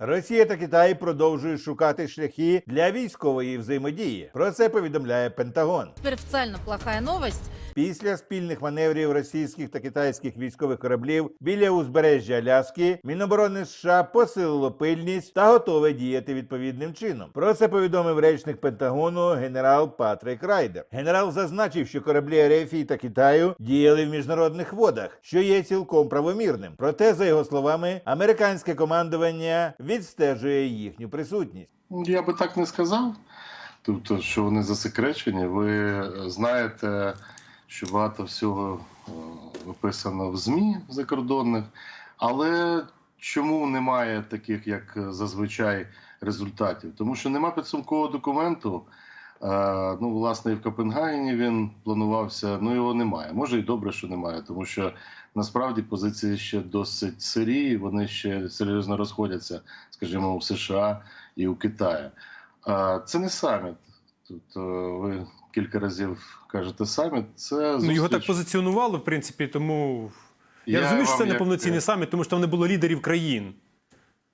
Росія та Китай продовжують шукати шляхи для військової взаємодії. Про це повідомляє Пентагон. Теперь официально плохая новость. Після спільних маневрів російських та китайських військових кораблів біля узбережжя Аляски Міноборони США посилило пильність та готове діяти відповідним чином. Про це повідомив речник Пентагону генерал Патрик Райдер. Генерал зазначив, що кораблі РФ та Китаю діяли в міжнародних водах, що є цілком правомірним. Проте, за його словами, американське командування відстежує їхню присутність. Я би так не сказав. Тобто, що вони засекречені. Ви знаєте, що багато всього виписано в ЗМІ закордонних, але чому немає таких, як зазвичай, результатів? Тому що нема підсумкового документу. Е, Ну, власне, і в Копенгагені він планувався, ну його немає. Може і добре, що немає, тому що насправді позиції ще досить сирі, вони ще серйозно розходяться, скажімо, у США і у Китаї. А Це не саміт. Тут е, ви кілька разів кажете саміт. Це Ну, його так позиціонували, в принципі, тому я, Я розумію, що це як- неповноцінний саміт, тому що там не було лідерів країн.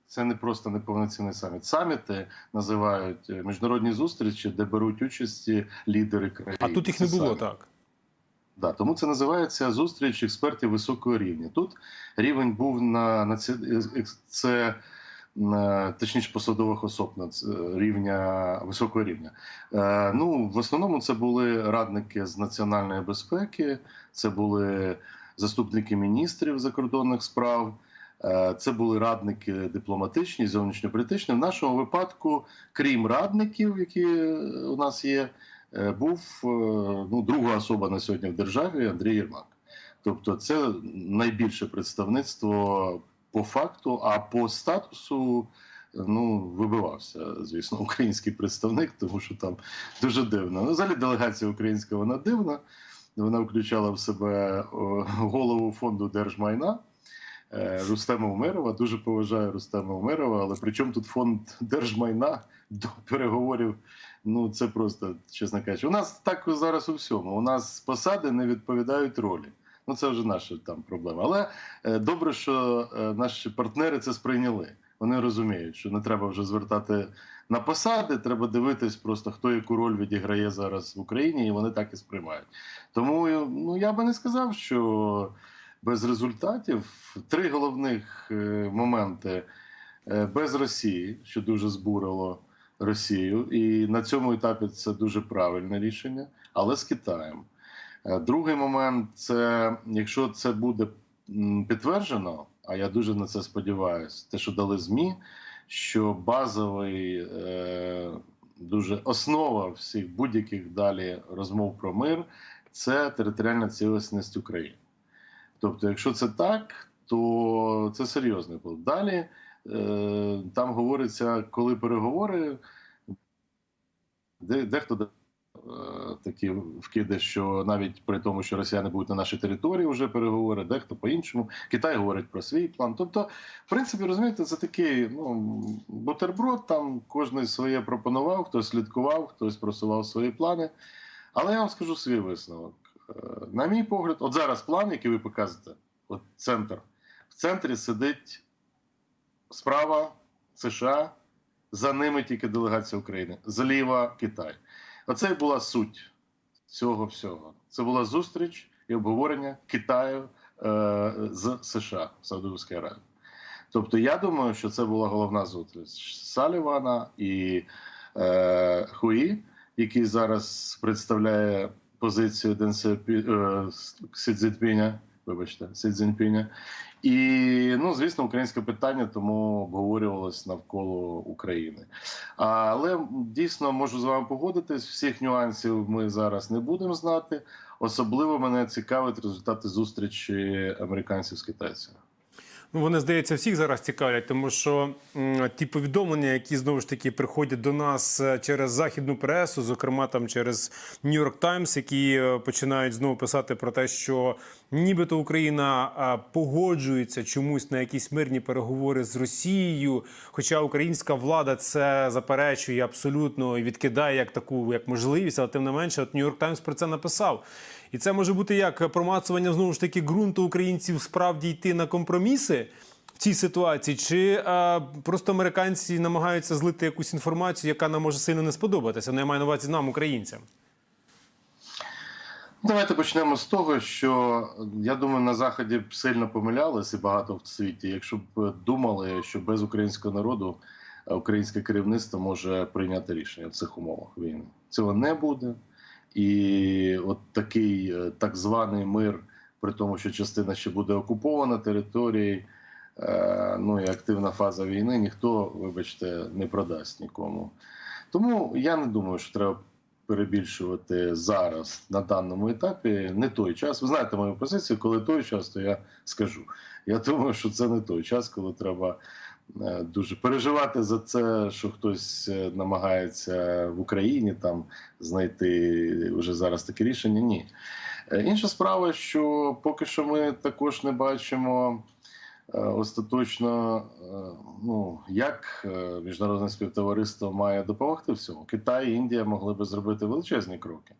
Це не просто неповноцінний саміт. Саміти називають е, міжнародні зустрічі, де беруть участь лідери країн. А тут їх не було саміт. так. Да, тому це називається зустріч експертів високого рівня. Тут рівень був на, на ці, екс- це на, точніше посадових особ на рівня високого рівня. Е, ну, в основному це були радники з національної безпеки, це були заступники міністрів закордонних справ. Е, Це були радники дипломатичні, зовнішньополітичні. В нашому випадку, крім радників, які у нас є, е, був е, ну, друга особа на сьогодні в державі Андрій Єрмак. Тобто, це найбільше представництво по факту, а по статусу ну, вибивався, звісно, український представник, тому що там дуже дивно. Ну, взагалі делегація українська вона дивна. Вона включала в себе голову фонду держмайна. Е, Рустема Умерова. Дуже поважаю Рустема Умерова, але при чому тут фонд держмайна до переговорів? Ну це просто, чесно кажучи. У нас так зараз у всьому. У нас посади не відповідають ролі. Ну це вже наша там проблема. Але е, добре, що е, наші партнери це сприйняли. Вони розуміють, що не треба вже звертати на посади, треба дивитись просто, хто яку роль відіграє зараз в Україні, і вони так і сприймають. Тому ну я би не сказав, що без результатів три головних е, моменти Е, без Росії, що дуже збурило Росію, і на цьому етапі це дуже правильне рішення, але з Китаєм. Е, Другий момент це якщо це буде підтверджено, а я дуже на це сподіваюся, те, що дали ЗМІ, що базовий дуже основа всіх будь-яких далі розмов про мир це територіальна цілісність України. Тобто, якщо це так, то це серйозний план. Далі е, там говориться, коли переговори, де, дехто е, такі вкиди, що навіть при тому, що росіяни будуть на нашій території, вже переговори, дехто по-іншому. Китай говорить про свій план. Тобто, в принципі, розумієте, це такий ну, бутерброд, там кожен своє пропонував, хтось слідкував, хтось просував свої плани. Але я вам скажу свій висновок. На мій погляд, от зараз план, який ви показуєте, от центр. В центрі сидить справа США, за ними тільки делегація України, зліва Китай. Оце і була суть цього всього. Це була зустріч і обговорення Китаю е, з США в Саудовській Аравії. Тобто, я думаю, що це була головна зустріч Салівана і е, Хуї, який зараз представляє позицію Ден е, Сі Цзіньпіня, вибачте, Сі І, ну, звісно, українське питання тому обговорювалось навколо України. Але дійсно можу з вами погодитись. Всіх нюансів ми зараз не будемо знати. Особливо мене цікавить результати зустрічі американців з китайцями. Ну, вони, здається, всіх зараз цікавлять, тому що ті повідомлення, які знову ж таки приходять до нас е, через західну пресу, зокрема там через New York Times, які е, починають знову писати про те, що нібито Україна погоджується чомусь на якісь мирні переговори з Росією. Хоча українська влада це заперечує абсолютно і відкидає як таку як можливість, але тим не менше, от New York Times про це написав. І це може бути як промацування знову ж таки ґрунту українців справді йти на компроміси. в цій ситуації? Чи е, просто американці намагаються злити якусь інформацію, яка нам може сильно не сподобатися? Ну, я маю на увазі нам, українцям. Давайте почнемо з того, що я думаю, на заході б сильно помилялись і багато в світі, якщо б думали, що без українського народу е, українське керівництво може прийняти рішення в цих умовах війни. Цього не буде. І от такий е, так званий мир, при тому, що частина ще буде окупована території, е, ну і активна фаза війни, ніхто, вибачте, не продасть нікому. Тому я не думаю, що треба перебільшувати зараз на даному етапі не той час. Ви знаєте мою позицію, коли той час, то я скажу. Я думаю, що це не той час, коли треба дуже переживати за це, що хтось е, намагається в Україні там знайти вже зараз таке рішення. Ні. Е, Інша справа, що поки що ми також не бачимо е, остаточно, е, ну як е, міжнародне співтовариство має допомогти в цьому. Китай і Індія могли би зробити величезні кроки.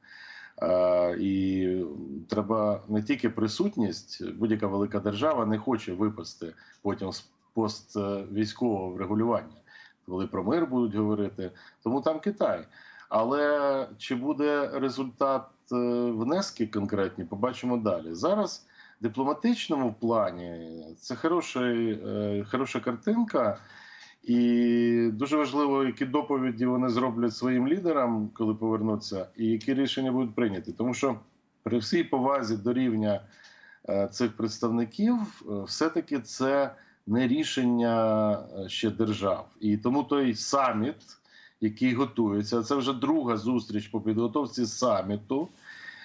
Е, І треба не тільки присутність, будь-яка велика держава не хоче випасти потім з поствійськового врегулювання, коли про мир будуть говорити. Тому там Китай. Але чи буде результат е, внески конкретні, побачимо далі. Зараз в дипломатичному плані це хороший, е, хороша картинка, і дуже важливо, які доповіді вони зроблять своїм лідерам, коли повернуться, і які рішення будуть прийняті. Тому що при всій повазі до рівня е, цих представників, все-таки це не рішення е, ще держав. І тому той саміт, який готується, це вже друга зустріч по підготовці саміту,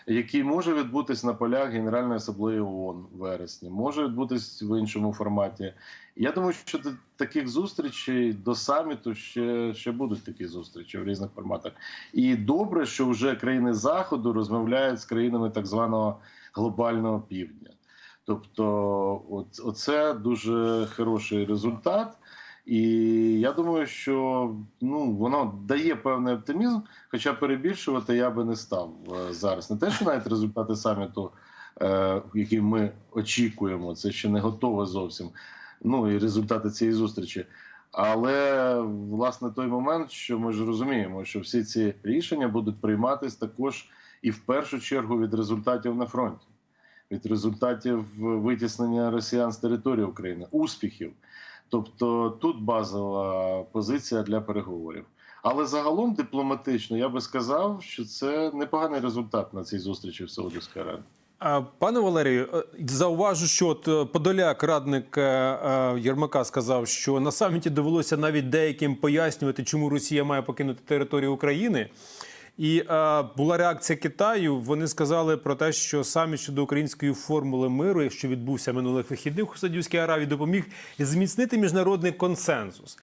який може відбутись на полях Генеральної асамблеї ООН в вересні, може відбутись в іншому форматі. Я думаю, що до таких зустрічей до саміту ще, ще будуть такі зустрічі в різних форматах. І добре, що вже країни Заходу розмовляють з країнами так званого глобального півдня. Тобто, от, оце дуже хороший результат. І я думаю, що ну воно дає певний оптимізм, хоча перебільшувати я би не став е, зараз. Не те, що навіть результати саміту, е, які ми очікуємо, це ще не готове зовсім. Ну і результати цієї зустрічі. Але власне той момент, що ми ж розуміємо, що всі ці рішення будуть прийматись також і в першу чергу від результатів на фронті, від результатів витіснення росіян з території України, успіхів. Тобто тут базова позиція для переговорів. Але загалом дипломатично я би сказав, що це непоганий результат на цій зустрічі в Саудівській Аравії. Пане Валерію, е, зауважу, що от е, Подоляк, радник е, Єрмака, сказав, що на саміті довелося навіть деяким пояснювати, чому Росія має покинути територію України. І е, була реакція Китаю. Вони сказали про те, що саміт щодо української формули миру, якщо відбувся минулих вихідних у Саудівській Аравії, допоміг зміцнити міжнародний консенсус.